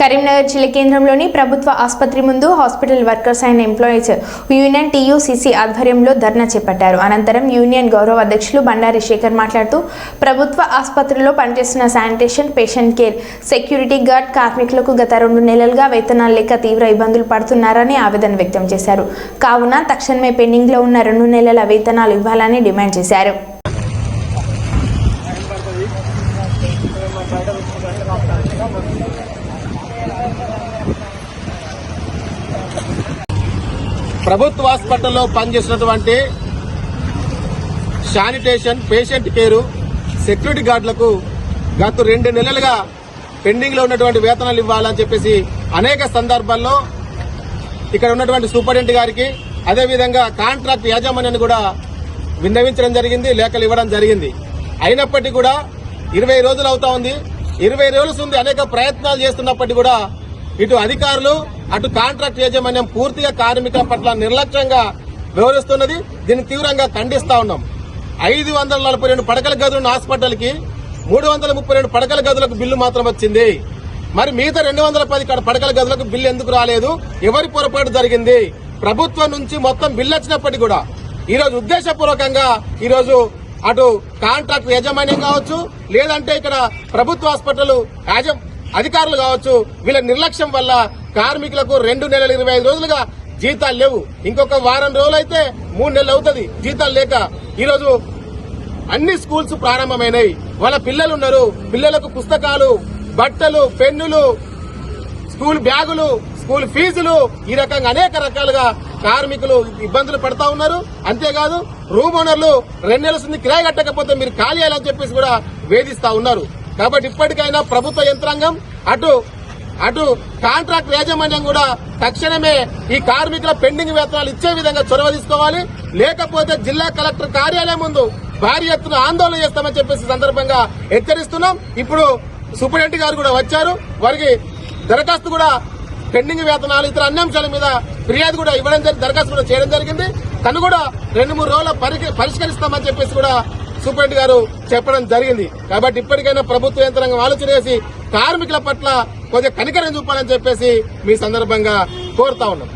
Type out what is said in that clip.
కరీంనగర్ జిల్లా కేంద్రంలోని ప్రభుత్వ ఆసుపత్రి ముందు hospital workers and employees union TUCC ఆధ్వర్యంలో ధర్నా చేపట్టారు. అనంతరం యూనియన్ గౌరవ అధ్యక్షులు బండారి శేఖర్ మాట్లాడుతూ ప్రభుత్వ ఆసుపత్రిలో పనిచేస్తున్న sanitation patient care security guard కార్మికులకు గత రెండు నెలలుగా వేతనాలు లేక తీవ్ర ఇబ్బందులు పడుతున్నారని ఆవేదన వ్యక్తం చేశారు. కావున తక్షణమే పెండింగ్లో ఉన్న రెండు నెలల వేతనాలు ఇవ్వాలని డిమాండ్ చేశారు. ప్రభుత్వ హాస్పిటల్లో పనిచేసినటువంటి శానిటేషన్ పేషెంట్ కేరు సెక్యూరిటీ గార్డులకు గత రెండు నెలలుగా పెండింగ్లో ఉన్నటువంటి వేతనాలు ఇవ్వాలని చెప్పేసి అనేక సందర్భాల్లో ఇక్కడ ఉన్నటువంటి సూపరింటెండెంట్ గారికి అదేవిధంగా కాంట్రాక్ట్ యాజమాన్యాన్ని కూడా విన్నవించడం జరిగింది లేఖలు ఇవ్వడం జరిగింది. అయినప్పటికీ కూడా ఇరవై రోజులు అవుతా ఉంది. ఇరవై రోజులు ఉంది అనేక ప్రయత్నాలు చేస్తున్నప్పటికీ కూడా ఇటు అధికారులు అటు కాంట్రాక్ట్ యాజమాన్యం పూర్తిగా కార్మికుల పట్ల నిర్లక్ష్యంగా వ్యవహరిస్తున్నది. దీన్ని తీవ్రంగా ఖండిస్తా ఉన్నాం. ఐదు వందల నలభై రెండు పడకల గదులను హాస్పిటల్కి మూడు వందల ముప్పై రెండు పడకల గదులకు బిల్లు మాత్రం వచ్చింది. మరి మిగతా రెండు వందల పది పడకల గదులకు బిల్లు ఎందుకు రాలేదు? ఎవరి పొరపాటు జరిగింది? ప్రభుత్వం నుంచి మొత్తం బిల్లు వచ్చినప్పటికీ కూడా ఈ రోజు ఉద్దేశపూర్వకంగా ఈరోజు అటు కాంట్రాక్ట్ యాజమాన్యం కావచ్చు లేదంటే ఇక్కడ ప్రభుత్వ హాస్పిటల్ యాజ అధికారులు కావచ్చు వీళ్ళ నిర్లక్ష్యం వల్ల కార్మికులకు రెండు నెలల ఇరవై ఐదు రోజులుగా జీతాలు లేవు. ఇంకొక వారం రోజులు అయితే మూడు నెలలు అవుతుంది జీతాలు లేక. ఈరోజు అన్ని స్కూల్స్ ప్రారంభమైనాయి. వాళ్ళ పిల్లలు ఉన్నారు. పిల్లలకు పుస్తకాలు బట్టలు పెన్నులు స్కూల్ బ్యాగులు స్కూల్ ఫీజులు ఈ రకంగా అనేక రకాలుగా కార్మికులు ఇబ్బందులు పడతా ఉన్నారు. అంతేకాదు రూమ్ ఓనర్లు రెండు నెలల కిరాయి కట్టకపోతే మీరు ఖాళీ అని చెప్పేసి కూడా వేధిస్తా ఉన్నారు. కాబట్టి ఇప్పటికైనా ప్రభుత్వ యంత్రాంగం అటు అటు కాంట్రాక్ట్ యాజమాన్యం కూడా తక్షణమే ఈ కార్మికుల పెండింగ్ వేతనాలు ఇచ్చే విధంగా చొరవ తీసుకోవాలి. లేకపోతే జిల్లా కలెక్టర్ కార్యాలయం ముందు భారీ ఎత్తున ఆందోళన చేస్తామని చెప్పేసి సందర్భంగా హెచ్చరిస్తున్నాం. ఇప్పుడు సూపరింటెండెంట్ గారు కూడా వచ్చారు. వారికి దరఖాస్తు కూడా పెండింగ్ వేతనాలు ఇతర అన్ని అంశాల మీద ఫిర్యాదు కూడా ఇవ్వడం జరిగింది దరఖాస్తు కూడా చేయడం జరిగింది. తను కూడా రెండు మూడు రోజుల పరి- పరిష్కరిస్తామని చెప్పేసి కూడా సూపరింటెండెంట్ గారు చెప్పడం జరిగింది. కాబట్టి ఇప్పటికైనా ప్రభుత్వ యంత్రాంగం ఆలోచన చేసి కార్మికుల పట్ల కొద్దిగా కనికరం చూపాలని చెప్పేసి మీ సందర్భంగా కోరుతా ఉన్నాం.